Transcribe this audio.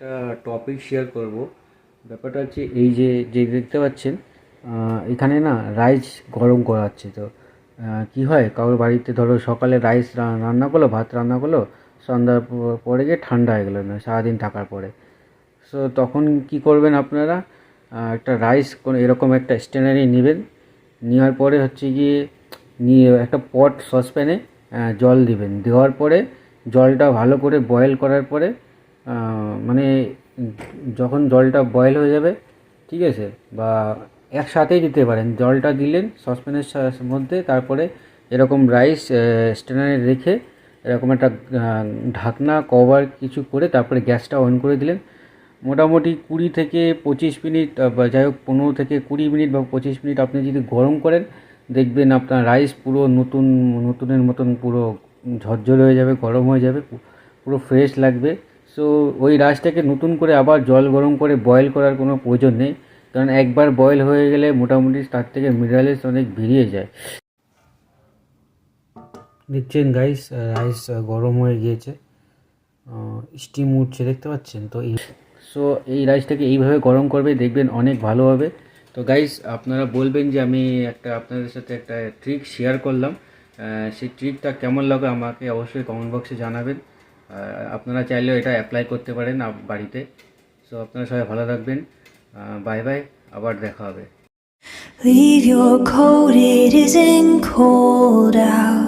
একটা topic share করব। ব্যাপারটা হচ্ছে এই যে যে দেখতে পাচ্ছেন এখানে না রাইস গরম করা হচ্ছে তো কি হয়? কারোর বাড়িতে ধরো সকালে রাইস রান্না করল, ভাত রান্না করল, সন্ধ্যার পরে গিয়ে ঠান্ডা হয়ে গেলো না সারাদিন থাকার পরে। সো তখন কি করবেন আপনারা? একটা রাইস কোনো এরকম একটা স্ট্যান্ডারে নেবেন, নেওয়ার পরে হচ্ছে গিয়ে নিয়ে একটা পট সসপ্যানে জল দিবেন। দেওয়ার পরে জলটা ভালো করে বয়েল করার পরে মানে যখন জলটা বয়েল হয়ে যাবে, ঠিক আছে, বা একসাথেই দিতে পারেন, জলটা দিলেন সসপ্যানের মধ্যে, তারপরে এরকম রাইস স্ট্যান্ডারে রেখে এরকম একটা ঢাকনা কভার কিছু করে তারপরে গ্যাসটা অন করে দিলেন। মোটামুটি কুড়ি থেকে পঁচিশ মিনিট বা যাই হোক পনেরো থেকে কুড়ি মিনিট বা পঁচিশ মিনিট আপনি যদি গরম করেন, দেখবেন আপনার রাইস পুরো নতুন, নতুনের মতন পুরো ঝরঝরে হয়ে যাবে, গরম হয়ে যাবে, পুরো ফ্রেশ লাগবে। সো ওই রাইসটাকে নতুন করে আবার জল গরম করে বয়েল করার কোনো প্রয়োজন নেই। কারণ একবার বয়েল হয়ে গেলে মোটামুটি তার থেকে মিনারেলস অনেক বেরিয়ে যায়। দেখছেন গাইস রাইস গরম হয়ে গিয়েছে। স্টিম উঠছে দেখতে পাচ্ছেন তো? এই সো এই রাইসটাকে এইভাবে গরম করবে দেখবেন অনেক ভালো হবে। তো গাইস আপনারা বলবেন যে আমি একটা আপনাদের সাথে একটা ট্রিক শেয়ার করলাম। সেই ট্রিকটা কেমন লাগে আমাকে অবশ্যই কমেন্ট বক্সে জানাবেন। আপনারা চাইলেও এটা অ্যাপ্লাই করতে পারেন বাড়িতে। সো আপনারা সবাই ভালো থাকবেন। বাই বাই আবার দেখা হবে। Leave your coat, it isn't cold out.